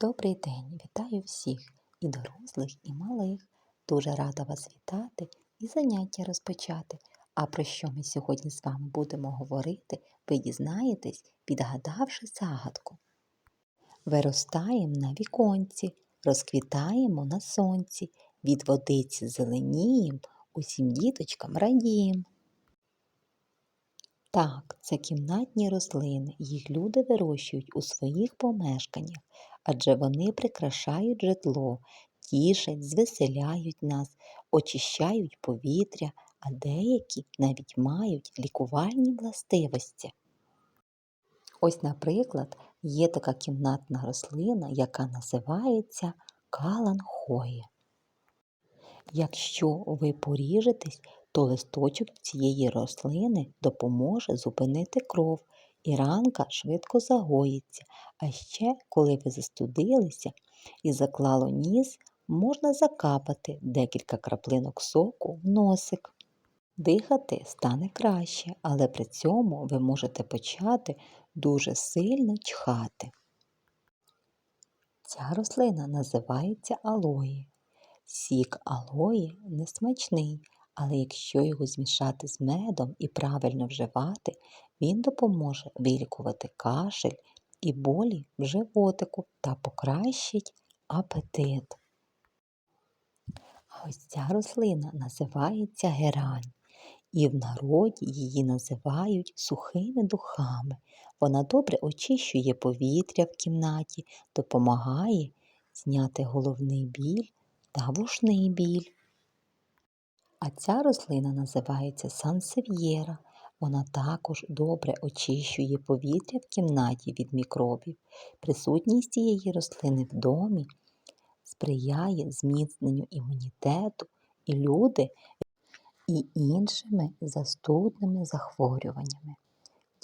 Добрий день! Вітаю всіх і дорослих, і малих. Дуже рада вас вітати і заняття розпочати. А про що ми сьогодні з вами будемо говорити, ви дізнаєтесь, підгадавши загадку. Виростаєм на віконці, розквітаємо на сонці, від водиці зеленієм, усім діточкам радієм. Так, це кімнатні рослини, їх люди вирощують у своїх помешканнях, адже вони прикрашають житло, тішать, звеселяють нас, очищають повітря, а деякі навіть мають лікувальні властивості. Ось, наприклад, є така кімнатна рослина, яка називається каланхоє. Якщо ви поріжетесь, то листочок цієї рослини допоможе зупинити кров, і ранка швидко загоїться. А ще, коли ви застудилися і заклало ніс, можна закапати декілька краплинок соку в носик. Дихати стане краще, але при цьому ви можете почати дуже сильно чхати. Ця рослина називається алої. Сік алої несмачний, але якщо його змішати з медом і правильно вживати, він допоможе вилікувати кашель і болі в животику та покращить апетит. А ось ця рослина називається герань, і в народі її називають сухими духами. Вона добре очищує повітря в кімнаті, допомагає зняти головний біль та вушний біль. Ця рослина називається сансев'єра. Вона також добре очищує повітря в кімнаті від мікробів. Присутність цієї рослини в домі сприяє зміцненню імунітету і люди і іншими застудними захворюваннями.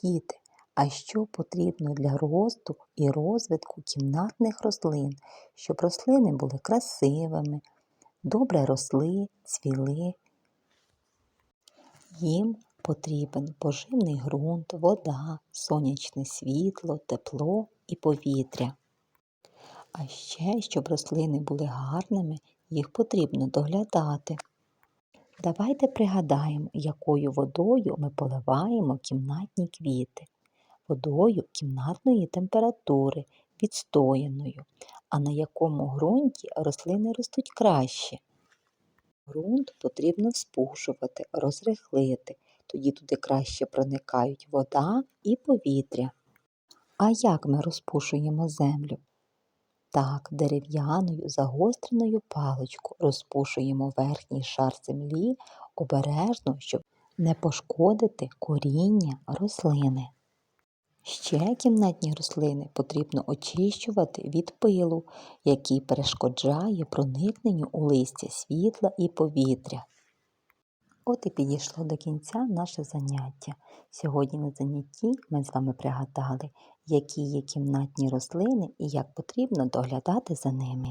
Діти, а що потрібно для росту і розвитку кімнатних рослин, щоб рослини були красивими, добре росли, цвіли? Їм потрібен поживний ґрунт, вода, сонячне світло, тепло і повітря. А ще, щоб рослини були гарними, їх потрібно доглядати. Давайте пригадаємо, якою водою ми поливаємо кімнатні квіти. Водою кімнатної температури, відстояною, а на якому ґрунті рослини ростуть краще. Ґрунт потрібно вспушувати, розрихлити, тоді туди краще проникають вода і повітря. А як ми розпушуємо землю? Так, дерев'яною загостреною паличку розпушуємо верхній шар землі обережно, щоб не пошкодити коріння рослини. Ще кімнатні рослини потрібно очищувати від пилу, який перешкоджає проникненню у листя світла і повітря. От і підійшло до кінця наше заняття. Сьогодні на занятті ми з вами пригадали, які є кімнатні рослини і як потрібно доглядати за ними.